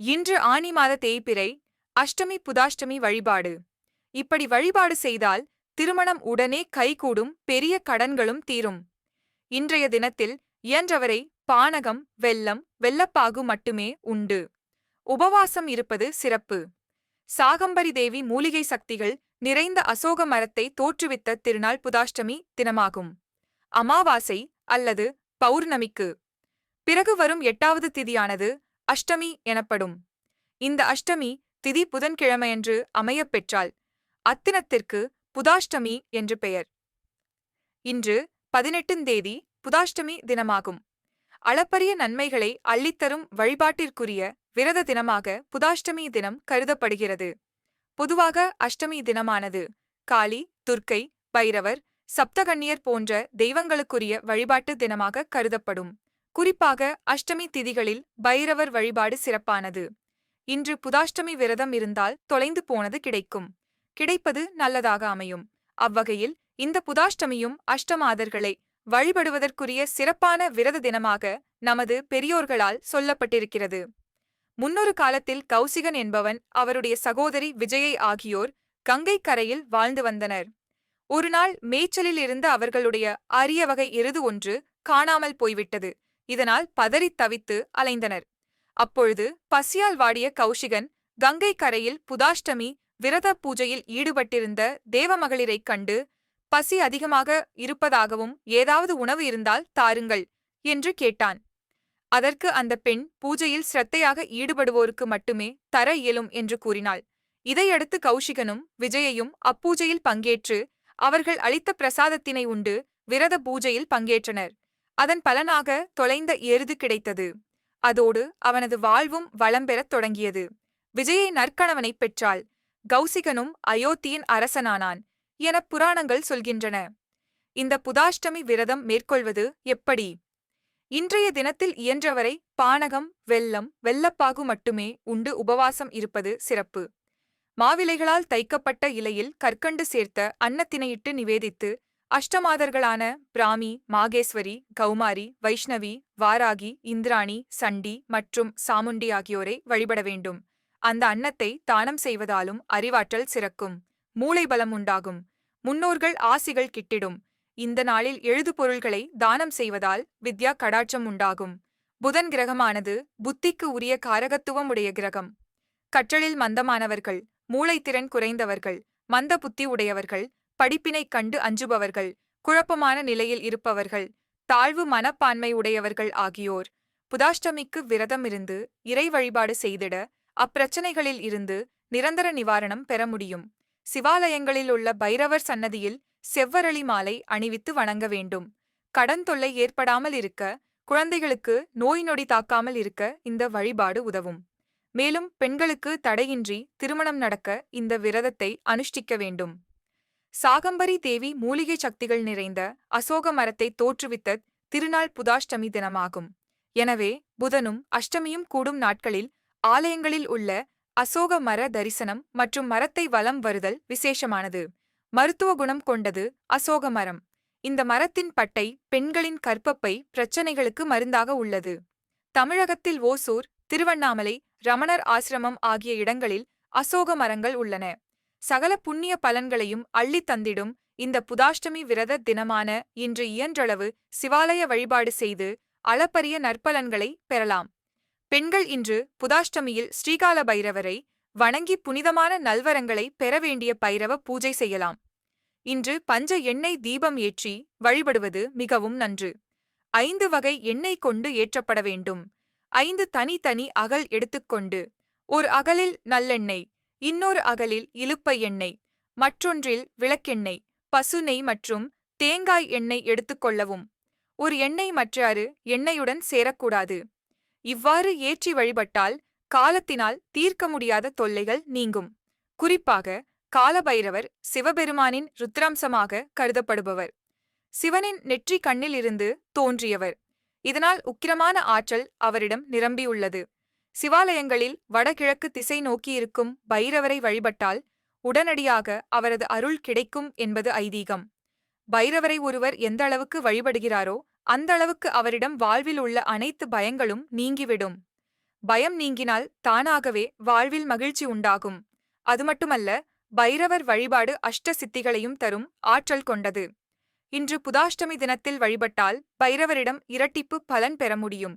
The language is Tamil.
இன்று ஆனி மாத தேய்பிறை அஷ்டமி புதாஷ்டமி வழிபாடு. இப்படி வழிபாடு செய்தால் திருமணம் உடனே கைகூடும் பெரிய கடன்களும் தீரும். இன்றைய தினத்தில் இயன்றவரை பானகம் வெல்லம் வெள்ளப்பாகு மட்டுமே உண்டு. உபவாசம் இருப்பது சிறப்பு. சாகம்பரி தேவி மூலிகை சக்திகள் நிறைந்த அசோக மரத்தை தோற்றுவித்த திருநாள் புதாஷ்டமி தினமாகும். அமாவாசை அல்லது பௌர்ணமிக்கு. பிறகு வரும் எட்டாவது திதியானது அஷ்டமி எனப்படும். இந்த அஷ்டமி திதி புதன்கிழமையன்று அமையப் பெற்றால் அத்தினத்திற்கு புதாஷ்டமி என்று பெயர். இன்று பதினெட்டுந் தேதி புதாஷ்டமி தினமாகும். அளப்பரிய நன்மைகளை அள்ளித்தரும் வழிபாட்டிற்குரிய விரத தினமாக புதாஷ்டமி தினம் கருதப்படுகிறது. பொதுவாக அஷ்டமி தினமானது காளி துர்க்கை பைரவர் சப்தகன்னியர் போன்ற தெய்வங்களுக்குரிய வழிபாட்டு தினமாக கருதப்படும். குறிப்பாக அஷ்டமி திதிகளில் பைரவர் வழிபாடு சிறப்பானது. இன்று புதாஷ்டமி விரதம் இருந்தால் தொலைந்து போனது கிடைக்கும். கிடைப்பது நல்லதாக அமையும். அவ்வகையில் இந்த புதாஷ்டமியும் அஷ்டமாதர்களை வழிபடுவதற்குரிய சிறப்பான விரத தினமாக நமது பெரியோர்களால் சொல்லப்பட்டிருக்கிறது. முன்னொரு காலத்தில் கௌசிகன் என்பவன் அவருடைய சகோதரி விஜயை ஆகியோர் கங்கை கரையில் வாழ்ந்து வந்தனர். ஒருநாள் மேய்ச்சலில் இருந்த அவர்களுடைய அரிய வகை எருது ஒன்று காணாமல் போய்விட்டது. இதனால் பதறித் தவித்து அலைந்தனர். அப்பொழுது பசியால் வாடிய கௌஷிகன் கங்கை கரையில் புதாஷ்டமி விரத பூஜையில் ஈடுபட்டிருந்த தேவமகளிரைக் கண்டு பசி அதிகமாக இருப்பதாகவும் ஏதாவது உணவு இருந்தால் தாருங்கள் என்று கேட்டான். அதற்கு அந்த பெண் பூஜையில் சிரத்தையாக ஈடுபடுவோருக்கு மட்டுமே தர இயலும் என்று கூறினாள். இதையடுத்து கௌஷிகனும் விஜயையும் அப்பூஜையில் பங்கேற்று அவர்கள் அளித்த பிரசாதத்தினை உண்டு விரத பூஜையில் பங்கேற்றனர். அதன் பலனாக தொலைந்த எருது கிடைத்தது. அதோடு அவனது வாழ்வும் வளம் பெறத் தொடங்கியது. விஜயை நற்கணவனைப் பெற்றாள். கௌசிகனும் அயோத்தியின் அரசனானான் என புராணங்கள் சொல்கின்றன. இந்த புதாஷ்டமி விரதம் மேற்கொள்வது எப்படி? இன்றைய தினத்தில் இயன்றவரை பானகம் வெல்லம் வெல்லப்பாகு மட்டுமே உண்டு உபவாசம் இருப்பது சிறப்பு. மாவிலைகளால் தைக்கப்பட்ட இலையில் கற்கண்டு சேர்த்த அன்னத்தினையிட்டு நிவேதித்து அஷ்டமாதர்களான பிராமி மாகேஸ்வரி கௌமாரி வைஷ்ணவி வாராகி இந்திராணி சண்டி மற்றும் சாமுண்டி ஆகியோரை வழிபட வேண்டும். அந்த அன்னத்தை தானம் செய்வதாலும் அறிவாற்றல் சிறக்கும். மூளை பலம் உண்டாகும். முன்னோர்கள் ஆசிகள் கிட்டிடும். இந்த நாளில் எழுது பொருள்களை தானம் செய்வதால் வித்யா கடாட்சம் உண்டாகும். புதன் கிரகமானது புத்திக்கு உரிய காரகத்துவம் உடைய கிரகம். கற்றலில் மந்தமானவர்கள் மூளைத்திறன் குறைந்தவர்கள் மந்த புத்தி உடையவர்கள் படிப்பினைக் கண்டு அஞ்சுபவர்கள் குழப்பமான நிலையில் இருப்பவர்கள் தாழ்வு மனப்பான்மை உடையவர்கள் ஆகியோர். புதாஷ்டமிக்கு விரதம் இருந்து இறை வழிபாடு செய்திட அப்பிரச்சனைகளில் இருந்து நிரந்தர நிவாரணம் பெற முடியும். சிவாலயங்களில் உள்ள பைரவர் சன்னதியில் செவ்வரளி மாலை அணிவித்து வணங்க வேண்டும். கடன் தொல்லை ஏற்படாமல் இருக்க குழந்தைகளுக்கு நோய் நொடி தாக்காமல் இருக்க இந்த வழிபாடு உதவும். மேலும் பெண்களுக்கு தடையின்றி திருமணம் நடக்க இந்த விரதத்தை அனுஷ்டிக்க வேண்டும். சாகம்பரி தேவி மூலிகை சக்திகள் நிறைந்த அசோக மரத்தை தோற்றுவித்த திருநாள் புதாஷ்டமி தினமாகும். எனவே புதனும் அஷ்டமியும் கூடும் நாட்களில் ஆலயங்களில் உள்ள அசோக மர தரிசனம் மற்றும் மரத்தை வலம் வருதல் விசேஷமானது. மருத்துவ குணம் கொண்டது அசோக மரம். இந்த மரத்தின் பட்டை பெண்களின் கற்பப்பை பிரச்சனைகளுக்கு மருந்தாக உள்ளது. தமிழகத்தில் ஓசூர் திருவண்ணாமலை ரமணர் ஆசிரமம் ஆகிய இடங்களில் அசோக மரங்கள் உள்ளன. சகல புண்ணிய பலன்களையும் அள்ளித் தந்திடும் இந்த புதாஷ்டமி விரத தினமான இன்று இயன்றளவு சிவாலய வழிபாடு செய்து அளப்பரிய நற்பலன்களை பெறலாம். பெண்கள் இன்று புதாஷ்டமியில் ஸ்ரீகால பைரவரை வணங்கி புனிதமான நல்வரங்களை பெற வேண்டிய பைரவ பூஜை செய்யலாம். இன்று பஞ்ச எண்ணெய் தீபம் ஏற்றி வழிபடுவது மிகவும் நன்று. ஐந்து வகை எண்ணெய் கொண்டு ஏற்றப்பட வேண்டும். ஐந்து தனித்தனி அகல் எடுத்துக்கொண்டு ஒரு அகலில் நல்லெண்ணெய் இன்னொரு அகலில் இலுப்ப எண்ணெய் மற்றொன்றில் விளக்கெண்ணெய் பசுனை மற்றும் தேங்காய் எண்ணெய் எடுத்துக்கொள்ளவும் ஒரு எண்ணெய் மற்றாறு எண்ணெயுடன் சேரக்கூடாது. இவ்வாறு ஏற்றி வழிபட்டால் காலத்தினால் தீர்க்க முடியாத தொல்லைகள் நீங்கும். குறிப்பாக காலபைரவர் சிவபெருமானின் ருத்ராம்சமாக கருதப்படுபவர். சிவனின் நெற்றி கண்ணிலிருந்து தோன்றியவர். இதனால் உக்கிரமான ஆற்றல் அவரிடம் நிரம்பியுள்ளது. சிவாலயங்களில் வடகிழக்கு திசை நோக்கியிருக்கும் பைரவரை வழிபட்டால் உடனடியாக அவரது அருள் கிடைக்கும் என்பது ஐதீகம். பைரவரை ஒருவர் எந்த அளவுக்கு வழிபடுகிறாரோ அந்த அளவுக்கு அவரிடம் வாழ்வில் உள்ள அனைத்து பயங்களும் நீங்கிவிடும். பயம் நீங்கினால் தானாகவே வாழ்வில் மகிழ்ச்சி உண்டாகும். அது மட்டுமல்ல பைரவர் வழிபாடு அஷ்ட சித்திகளையும் தரும் ஆற்றல் கொண்டது. இன்று புதாஷ்டமி தினத்தில் வழிபட்டால் பைரவரிடம் இரட்டிப்பு பலன் பெற முடியும்.